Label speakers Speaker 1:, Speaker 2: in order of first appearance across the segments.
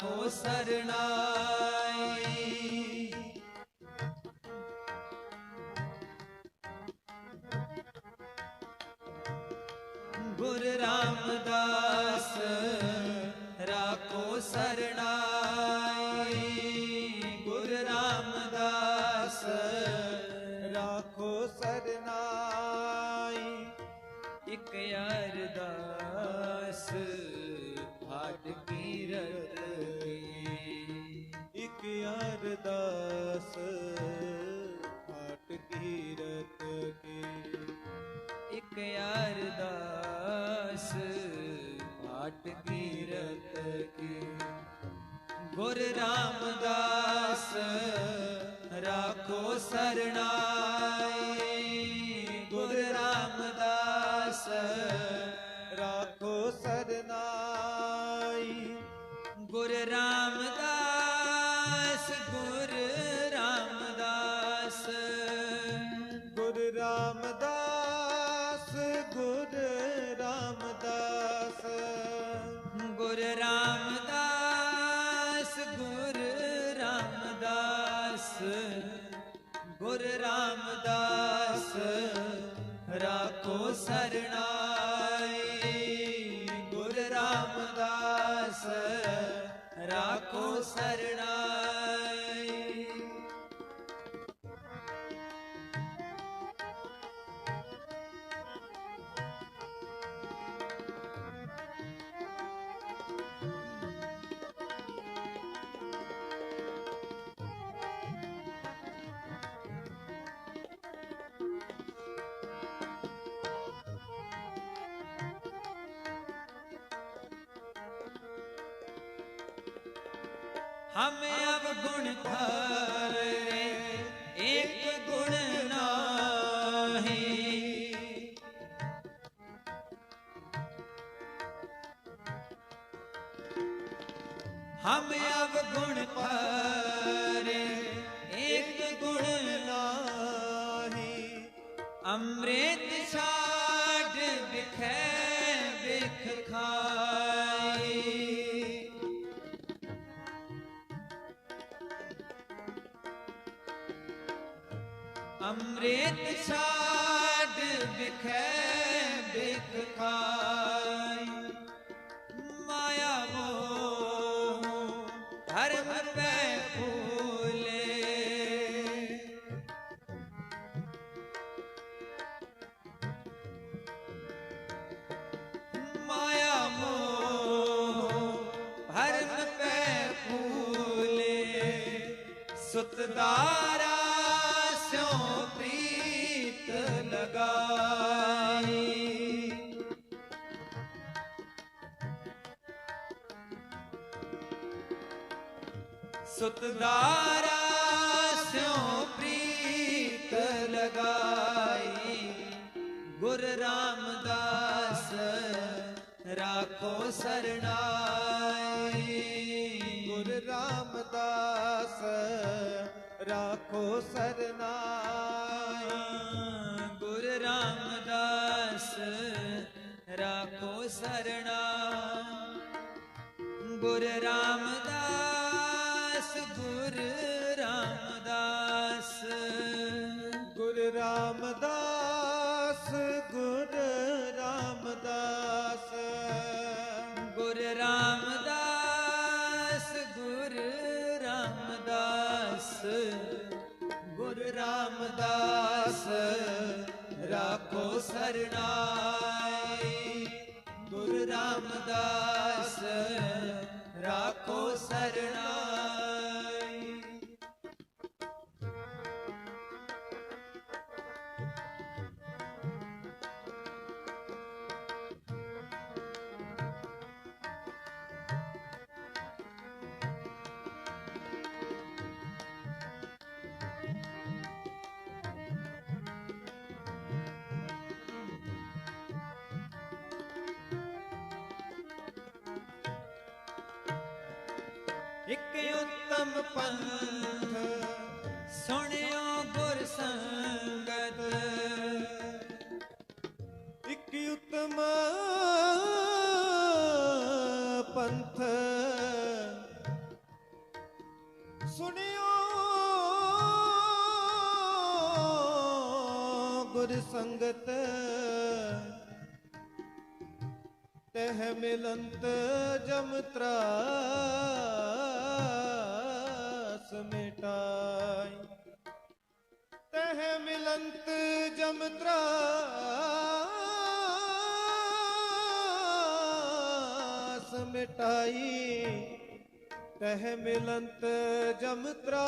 Speaker 1: ਰਾਖੋ ਸਰਣਾਈ ਗੁਰ ਰਾਮਦਾਸ ਰਾਖੋ ਸਰਣਾਈ ਗੁਰ ਰਾਮਦਾਸ
Speaker 2: ਰਾਖੋ ਸਰਨਾਈ।
Speaker 1: ਇਕ ਅਰਦਾਸ। ਕੀਰਤ
Speaker 2: ਇਕ ਅਰਦਾਸ ਹਟ ਕੀਰਤ ਕੀ।
Speaker 1: ਇਕ ਅਰਦਾਸ ਹਟ ਕੀਰਤ ਕੀ। ਗੁਰ ਰਾਮਦਾਸ ਰਾਖੋ ਸਰਣਾਈ
Speaker 2: ਰਾਖੋ
Speaker 1: ਸਰਣਾਈ ਹਮ ਅਵਗੁਣ ਗੁਣ ਨਾਹੀ ਇੱਕ ਗੁਣ
Speaker 2: ਨਾਹੀ।
Speaker 1: ਅੰਮ੍ਰਿਤ ਛਾੜ ਵਿਖੇ ਵਿਖ ਖਾਈ। ਮਾਇਆ ਮੋਹ ਧਰਮ ਪੈ ਫੂਲੇ ਮਾਇਆ ਮੋਹ ਭਰਮ ਪੈ ਫੂਲੇ ਸੁਤਦਾਰਾ ਸਿਉ ਪ੍ਰੀਤ ਲਗਾਈ ਸੁਤਦਾਰਾ ਸਿਉ ਪ੍ਰੀਤ ਲਗਾਈ ਗੁਰ ਰਾਮਦਾਸ ਰਾਖੋ ਸਰਣਾਈ
Speaker 2: ਗੁਰ ਰਾਮਦਾਸ ਰਾਖੋ
Speaker 1: ਸਰਨਾ ਸਰਣਾ। ਗੁਰ ਰਾਮਦਾਸ ਰਾਖੋ ਸਰਣਾਈ ਇੱਕ ਉਤਮ ਪੰਥ, ਸੁਣਿਓ ਗੁਰ ਸੰਗਤ।
Speaker 2: ਇੱਕ ਉਤਮ ਪੰਥ, ਸੁਣਿਓ ਗੁਰ ਸੰਗਤ। ਤਹ ਮਿਲੰਤ ਜਮ ਤਰਾ ਮਿਟਾਈ। ਤਹ ਮਿਲੰਤ ਜਮ ਤਰਾਸ ਮਿਟਾਈ। ਤਹ ਮਿਲੰਤ
Speaker 1: ਜਮਤਰਾ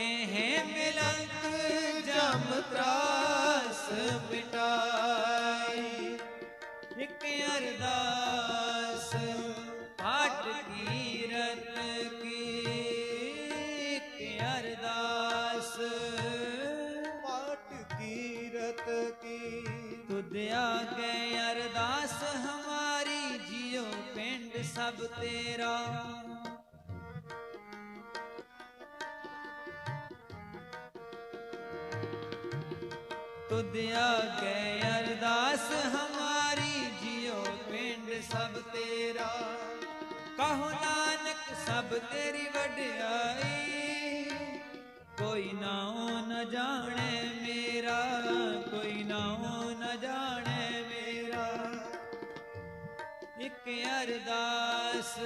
Speaker 1: ਮਿਲੰਤ ਜਮ ਤਰਾਸ ਮਿਟਾਈ। ਇੱਕ ਅਰਦਾਸ ਕੀਰਤ ਕੀ? ਅਰਦਾਸ
Speaker 2: ਪਾਟ ਕੀਰਤ ਕੀ?
Speaker 1: ਤੁਧ ਆਗੇ ਅਰਦਾਸ ਹਮਾਰੀ ਜਿਉ ਪਿੰਡ ਸਭ ਤੇਰਾ। ਤੁਧ ਆਗੇ ਅਰਦਾਸ ਹਮਾਰੀ ਜਿਉ ਪਿੰਡ ਸਭ ਤੇਰਾ। ਕਹੋ ਨਾਨਕ, ਸਭ ਤੇਰੀ ਵਡਿਆਈ। ਕੋਈ ਨਾਉ ਨ ਜਾਣੇ ਮੇਰਾ, ਕੋਈ ਨਾ ਨ ਜਾਣੇ ਮੇਰਾ। ਇੱਕ ਅਰਦਾਸ,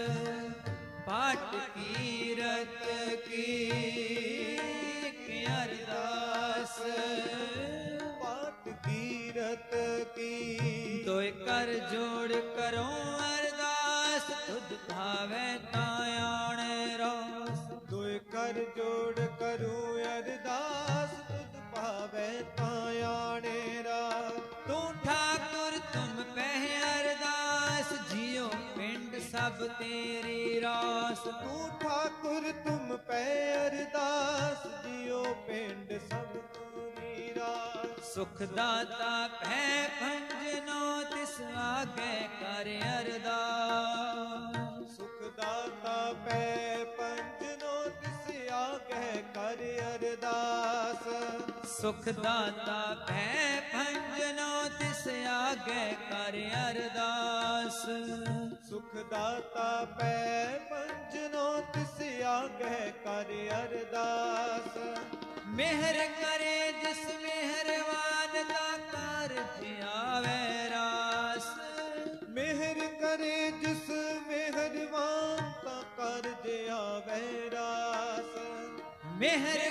Speaker 1: ਪਾਠ ਕੀਰਤ ਕੀ। ਸਭ ਤੇਰੀ ਰਾਸ।
Speaker 2: ਤੂੰ ਠਾਕੁਰ ਤੁਮ ਪੈ ਅਰਦਾਸ ਜਿਉ ਪਿੰਡ ਸਭ ਤੂਰੀ ਰਾਸ
Speaker 1: ਸੁਖ ਦਾਤਾ ਭੈ ਭੰਜਨੋ ਤਿਸ ਆਗੇ ਕਰ ਅਰਦਾਸ।
Speaker 2: ਸੁਖ ਦਾਤਾ ਪੈ ਪੰਜਨੋ ਤਿਸ ਆਗਹਿ ਕਰ ਅਰਦਾਸ।
Speaker 1: ਸੁਖ ਦਾਤਾ ਭੈ ਆਗੇ ਕਰ ਅਰਦਾਸ।
Speaker 2: ਸੁਖ ਦਾਤਾ ਪੈ ਪੰਜਨੋ ਤਿਸ ਆਗਹਿ ਕਰ ਅਰਦਾਸ।
Speaker 1: ਮਿਹਰ ਕਰੇ ਜਿਸ ਮਿਹਰਵਾਨ ਦਾ ਕਾਰਜ ਆਵੇ ਰਾਸ।
Speaker 2: ਮਿਹਰ ਕਰੇ ਜਿਸ ਮਿਹਰਬਾਨ ਤਾਂ ਕਰਜ ਆਵੇ ਰਾਸ।
Speaker 1: ਮਿਹਰ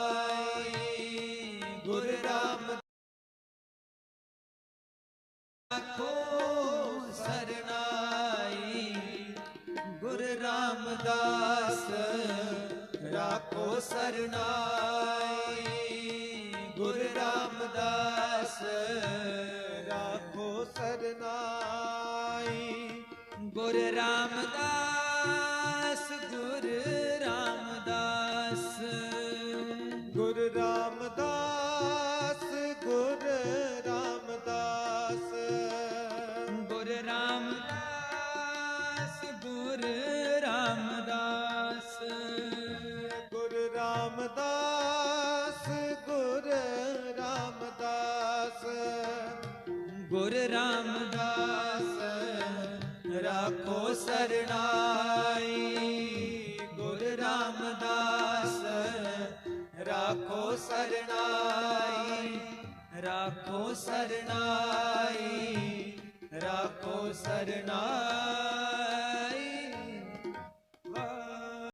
Speaker 1: ਰਾਮਦਾਸ ਰਾਖੋ ਸਰਨਾਈ। ਗੁਰ ਰਾਮਦਾਸ
Speaker 2: ਰਾਖੋ ਸਰਨਾਈ।
Speaker 1: ਗੁਰ ਰਾਮਦਾਸ ਗੁਰ ਰਾਮਦਾਸ। ਗੁਰ ਰਾਮਦਾਸ ਰਾਖੋ ਸਰਨਾਈ ਗੁਰ ਰਾਮਦਾਸ। ਰਾਖੋ ਸਰਨਾਈ ਰਾਖੋ ਸਰਨਾਈ ਰਾਖੋ ਸਰਨਾਈ।